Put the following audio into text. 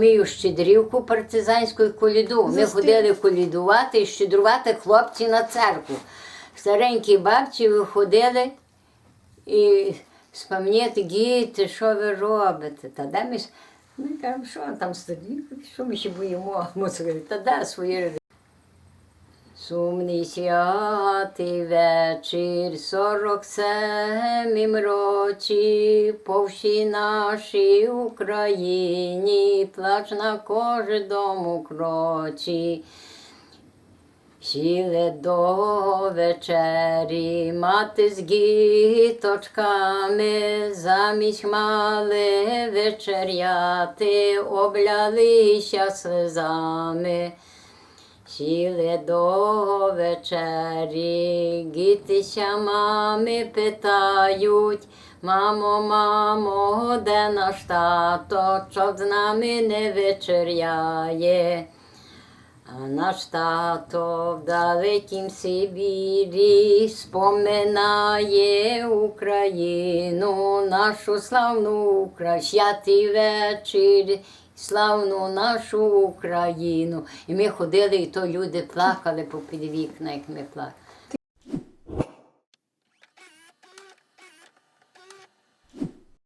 Мію щедрівку партизанську і коліду. Ми ходили колідувати і щедрувати хлопці на церкву. Старенькі бабці виходили і спам'яті, діти, що ви робите? Та де ми? Ми кажемо, що там старі, що ми ще боїмо? Та де свої роди. Сумний святий вечір, сорок семім рочі, по всій нашій Україні, плач на кожному крочі. Сіли до вечері, мати з гіточками, замість мали вечеряти, облялися слезами. Сіли до вечері, гітися мами питають, мамо, мамо, де наш тато, що з нами не вечеряє. А наш тато в далекім Сибірі споминає Україну, нашу славну святий вечір, славну нашу Україну. І ми ходили, і то люди плакали попід вікна, як ми плакали.